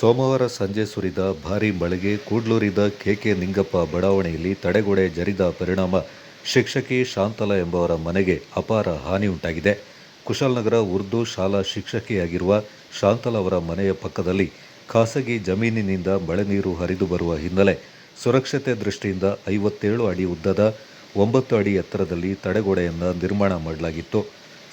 ಸೋಮವಾರ ಸಂಜೆ ಸುರಿದ ಭಾರೀ ಮಳೆಗೆ ಕೂಡ್ಲೂರಿದ ಕೆಕೆ ನಿಂಗಪ್ಪ ಬಡಾವಣೆಯಲ್ಲಿ ತಡೆಗೋಡೆ ಜರಿದ ಪರಿಣಾಮ. ಶಿಕ್ಷಕಿ ಶಾಂತಲಾ ಎಂಬವರ ಮನೆಗೆ ಅಪಾರ ಹಾನಿ ಉಂಟಾಗಿದೆ ಕುಶಾಲನಗರ ಉರ್ದು ಶಾಲಾ ಶಿಕ್ಷಕಿಯಾಗಿರುವ ಶಾಂತಲಾ ಅವರ ಮನೆಯ ಪಕ್ಕದಲ್ಲಿ ಖಾಸಗಿ ಜಮೀನಿನಿಂದ ಮಳೆ ನೀರು ಹರಿದು ಬರುವ ಹಿನ್ನೆಲೆ ಸುರಕ್ಷತೆ ದೃಷ್ಟಿಯಿಂದ ಐವತ್ತೇಳು ಅಡಿ ಉದ್ದದ ಒಂಬತ್ತು ಅಡಿ ಎತ್ತರದಲ್ಲಿ ತಡೆಗೋಡೆಯನ್ನು ನಿರ್ಮಾಣ ಮಾಡಲಾಗಿತ್ತು.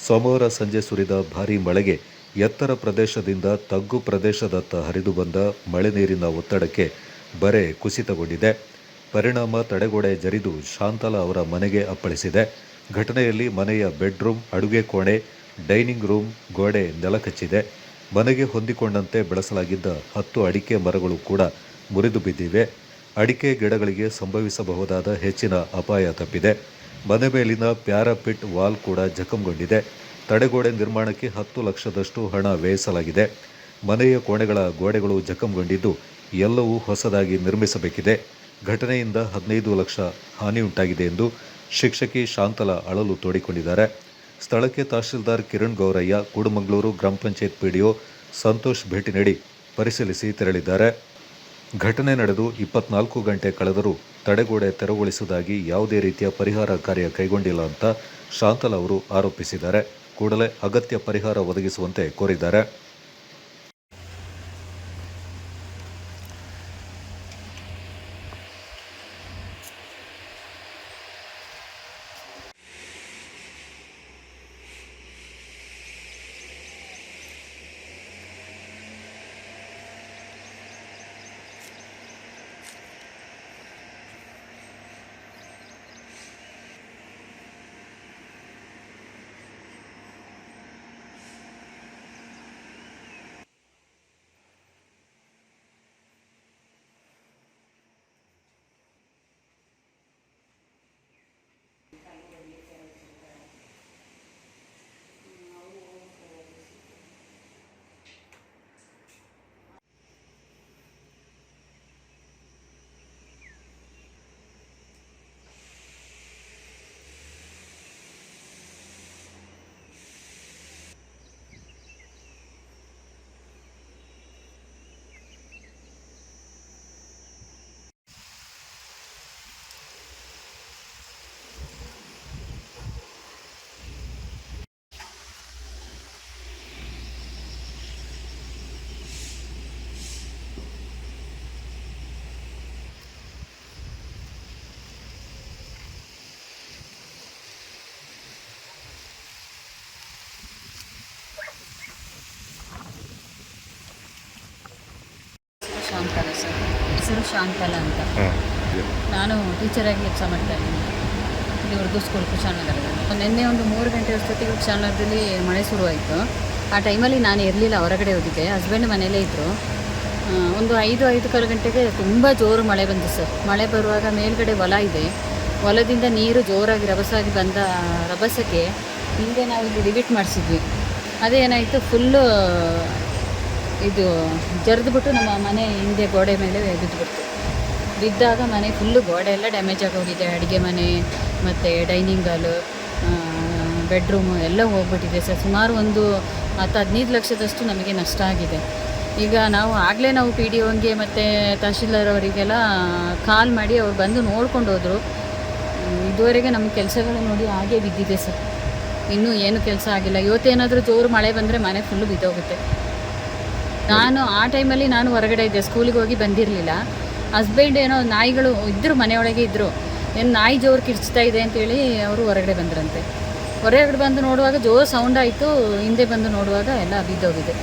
ಸೋಮವಾರ ಸಂಜೆ ಸುರಿದ ಭಾರೀ ಮಳೆಗೆ ಎತ್ತರ ಪ್ರದೇಶದಿಂದ ತಗ್ಗು ಪ್ರದೇಶದತ್ತ ಹರಿದು ಬಂದ ಮಳೆ ನೀರಿನ ಒತ್ತಡಕ್ಕೆ ಬರೆ ಕುಸಿತಗೊಂಡಿದೆ. ಪರಿಣಾಮ ತಡೆಗೋಡೆ ಜರಿದು ಶಾಂತಲಾ ಅವರ ಮನೆಗೆ ಅಪ್ಪಳಿಸಿದೆ. ಘಟನೆಯಲ್ಲಿ ಮನೆಯ ಬೆಡ್ರೂಮ್, ಅಡುಗೆ ಕೋಣೆ, ಡೈನಿಂಗ್ ರೂಮ್, ಗೋಡೆ ನೆಲಕಚ್ಚಿದೆ. ಮನೆಗೆ ಹೊಂದಿಕೊಂಡಂತೆ ಬೆಳೆಸಲಾಗಿದ್ದ ಹತ್ತು ಅಡಿಕೆ ಮರಗಳು ಕೂಡ ಮುರಿದು ಬಿದ್ದಿವೆ. ಅಡಿಕೆ ಗಿಡಗಳಿಗೆ ಸಂಭವಿಸಬಹುದಾದ ಹೆಚ್ಚಿನ ಅಪಾಯ ತಪ್ಪಿದೆ. ಮನೆ ಮೇಲಿನ ಪ್ಯಾರಾಪಿಟ್ ವಾಲ್ ಕೂಡ ಜಖಂಗೊಂಡಿದೆ. ತಡೆಗೋಡೆ ನಿರ್ಮಾಣಕ್ಕೆ ಹತ್ತು ಲಕ್ಷದಷ್ಟು ಹಣ ವ್ಯಯಿಸಲಾಗಿದೆ. ಮನೆಯ ಕೋಣೆಗಳ ಗೋಡೆಗಳು ಜಖಂಗೊಂಡಿದ್ದು ಎಲ್ಲವೂ ಹೊಸದಾಗಿ ನಿರ್ಮಿಸಬೇಕಿದೆ. ಘಟನೆಯಿಂದ ಹದಿನೈದು ಲಕ್ಷ ಹಾನಿ ಉಂಟಾಗಿದೆ ಎಂದು ಶಿಕ್ಷಕಿ ಶಾಂತಲಾ ಅಳಲು ತೋಡಿಕೊಂಡಿದ್ದಾರೆ. ಸ್ಥಳಕ್ಕೆ ತಹಶೀಲ್ದಾರ್ ಕಿರಣ್ ಗೌರಯ್ಯ, ಕೂಡುಮಂಗಳೂರು ಗ್ರಾಮ ಪಂಚಾಯತ್ ಪಿಡಿಒ ಸಂತೋಷ್ ಭೇಟಿ ನೀಡಿ ಪರಿಶೀಲಿಸಿ ತೆರಳಿದ್ದಾರೆ. ಘಟನೆ ನಡೆದು ಇಪ್ಪತ್ನಾಲ್ಕು ಗಂಟೆ ಕಳೆದರೂ ತಡೆಗೋಡೆ ತೆರವುಗೊಳಿಸುವುದಾಗಿ ಯಾವುದೇ ರೀತಿಯ ಪರಿಹಾರ ಕಾರ್ಯ ಕೈಗೊಂಡಿಲ್ಲ ಅಂತ ಶಾಂತಲ ಅವರು ಆರೋಪಿಸಿದ್ದಾರೆ. ಕೂಡಲೇ ಅಗತ್ಯ ಪರಿಹಾರ ಒದಗಿಸುವಂತೆ ಕೋರಿದ್ದಾರೆ. ಶಾಂತಲ ಸರ್. ಹೆಸರು ಶಾಂತಲ ಅಂತ. ನಾನು ಟೀಚರಾಗಿ ಕೆಲಸ ಮಾಡ್ತಾ ಇದ್ದೀನಿ. ಇಲ್ಲಿ ಉರ್ದು ಸ್ಕೂಲ್ ಕುಶಾಲನಗರದಲ್ಲಿ. ನಿನ್ನೆ ಒಂದು ಮೂರು ಗಂಟೆ ಅಷ್ಟೊತ್ತಿಗೆ ಕುಶಾಲನಗರದಲ್ಲಿ ಮಳೆ ಶುರುವಾಯಿತು. ಆ ಟೈಮಲ್ಲಿ ನಾನು ಇರಲಿಲ್ಲ ಹೊರಗಡೆ ಹೋಗಿದ್ದೆ. ಹಸ್ಬೆಂಡ್ ಮನೇಲೇ ಇದ್ದರು ಒಂದು ಐದು ಐದು ಕಾಲು ಗಂಟೆಗೆ ತುಂಬ ಜೋರು ಮಳೆ ಬಂತು ಸರ್. ಮಳೆ ಬರುವಾಗ ಮೇಲ್ಗಡೆ ಹೊಲ ಇದೆ. ಹೊಲದಿಂದ ನೀರು ಜೋರಾಗಿ ರಭಸಾಗಿ ಬಂದ ರಭಸಕ್ಕೆ ಹಿಂದೆ ನಾವು ಇಲ್ಲಿ ಡಿವಿಟ್ ಮಾಡಿಸಿದ್ವಿ. ಅದೇನಾಯಿತು? ಫುಲ್ಲು ಇದು ಜರಿದ್ಬಿಟ್ಟು ನಮ್ಮ ಮನೆ ಹಿಂದೆ ಗೋಡೆ ಮೇಲೆ ಬಿದ್ದುಬಿಡ್ತು ಬಿದ್ದಾಗ ಮನೆ ಫುಲ್ಲು ಗೋಡೆ ಎಲ್ಲ ಡ್ಯಾಮೇಜ್ ಆಗೋಗಿದೆ. ಅಡುಗೆ ಮನೆ, ಮತ್ತು ಡೈನಿಂಗ್ ಹಾಲು ಬೆಡ್ರೂಮು ಎಲ್ಲ ಹೋಗ್ಬಿಟ್ಟಿದೆ ಸರ್. ಸುಮಾರು ಒಂದು ಹತ್ತು ಹದಿನೈದು ಲಕ್ಷದಷ್ಟು ನಮಗೆ ನಷ್ಟ ಆಗಿದೆ. ಈಗ ನಾವು ಆಗಲೇ ನಾವು ಪಿ ಡಿ ಒಂಗೆ ಮತ್ತು ತಹಶೀಲ್ದಾರ್ ಅವರಿಗೆಲ್ಲ ಕಾಲ್ ಮಾಡಿ ಅವ್ರು ಬಂದು ನೋಡ್ಕೊಂಡು ಹೋದರು. ಇದುವರೆಗೆ ನಮ್ಮ ಕೆಲಸಗಳು ನೋಡಿ ಹಾಗೆ ಬಿದ್ದಿದೆ ಸರ್. ಇನ್ನೂ ಏನು ಕೆಲಸ ಆಗಿಲ್ಲ. ಇವತ್ತೇನಾದರೂ ಜೋರು ಮಳೆ ಬಂದರೆ ಮನೆ ಫುಲ್ಲು ಬಿದ್ದೋಗುತ್ತೆ. ನಾನು ಆ ಟೈಮಲ್ಲಿ ನಾನು ಹೊರಗಡೆ ಇದ್ದೆ, ಸ್ಕೂಲಿಗೆ ಹೋಗಿ ಬಂದಿರಲಿಲ್ಲ. ಹಸ್ಬೆಂಡ್ ಏನೋ ನಾಯಿಗಳು ಇದ್ದರು ಮನೆಯೊಳಗೆ ಇದ್ದರು ಏನು ನಾಯಿ ಜೋರು ಕಿರ್ಚ್ತಾ ಇದೆ ಅಂತೇಳಿ ಅವರು ಹೊರಗಡೆ ಬಂದ್ರಂತೆ. ಹೊರಗಡೆ ಬಂದು ನೋಡುವಾಗ ಜೋರು ಸೌಂಡ್ ಆಯಿತು, ಹಿಂದೆ ಬಂದು ನೋಡುವಾಗ ಎಲ್ಲ ಬಿದ್ದೋಗಿದೆ.